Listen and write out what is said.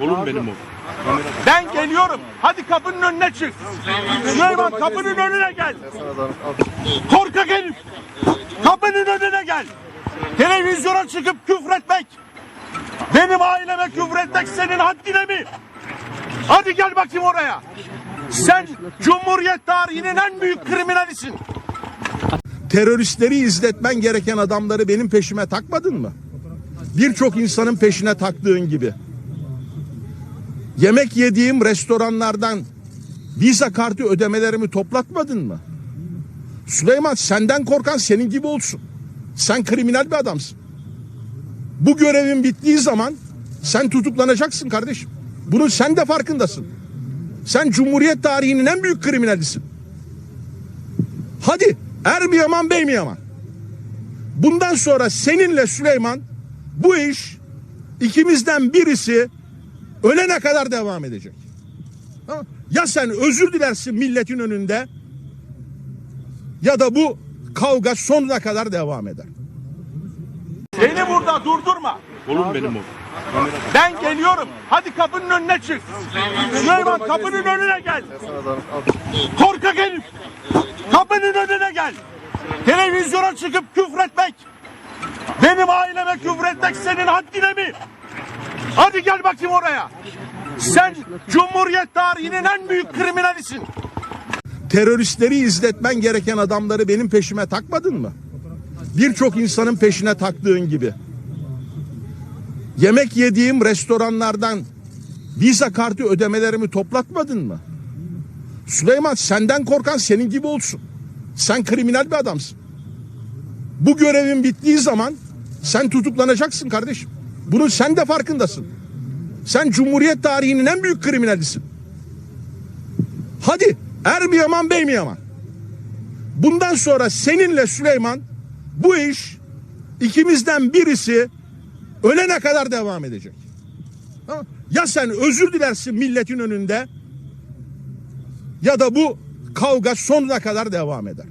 Oğlum benim o. Ben geliyorum. Hadi kapının önüne çık. Süleyman kapının önüne gel. Korkak herif. Kapının önüne gel. Televizyona çıkıp küfretmek. Benim aileme küfretmek senin haddine mi? Hadi gel bakayım oraya. Sen Cumhuriyet tarihinin en büyük kriminalisin. teröristleri izletmen gereken adamları benim peşime takmadın mı? Birçok insanın peşine taktığın gibi. Yemek yediğim restoranlardan viza kartı ödemelerimi toplatmadın mı? Süleyman senden korkan senin gibi olsun. Sen kriminal bir adamsın. Bu görevin bittiği zaman sen tutuklanacaksın kardeşim. Bunun sen de farkındasın. Sen Cumhuriyet tarihinin en büyük kriminalisin. Hadi er mi yaman bey mi yaman? Bundan sonra seninle Süleyman bu iş ikimizden birisi ölene kadar devam edecek. Tamam? Ya sen özür dilersin milletin önünde ya da bu kavga sonuna kadar devam eder. Beni burada durdurma. Oğlum benim o. Ben geliyorum. Hadi kapının önüne çık. Süleyman kapının önüne gel. Korkak herif. Kapının önüne gel. Televizyona çıkıp küfretmek. Benim aileme küfretmek senin haddine mi? Hadi gel bakayım oraya. Sen Cumhuriyet tarihinin en büyük kriminalisin. Teröristleri izletmen gereken adamları benim peşime takmadın mı? Birçok insanın peşine taktığın gibi. Yemek yediğim restoranlardan viza kartı ödemelerimi toplatmadın mı? Süleyman senden korkan senin gibi olsun. Sen kriminal bir adamsın. Bu görevin bittiği zaman sen tutuklanacaksın kardeşim. Bunun sen de farkındasın. Sen Cumhuriyet tarihinin en büyük kriminalisin. Hadi er mi yaman bey mi yaman? Bundan sonra seninle Süleyman bu iş ikimizden birisi ölene kadar devam edecek. Ya sen özür dilersin milletin önünde ya da bu kavga sonuna kadar devam eder.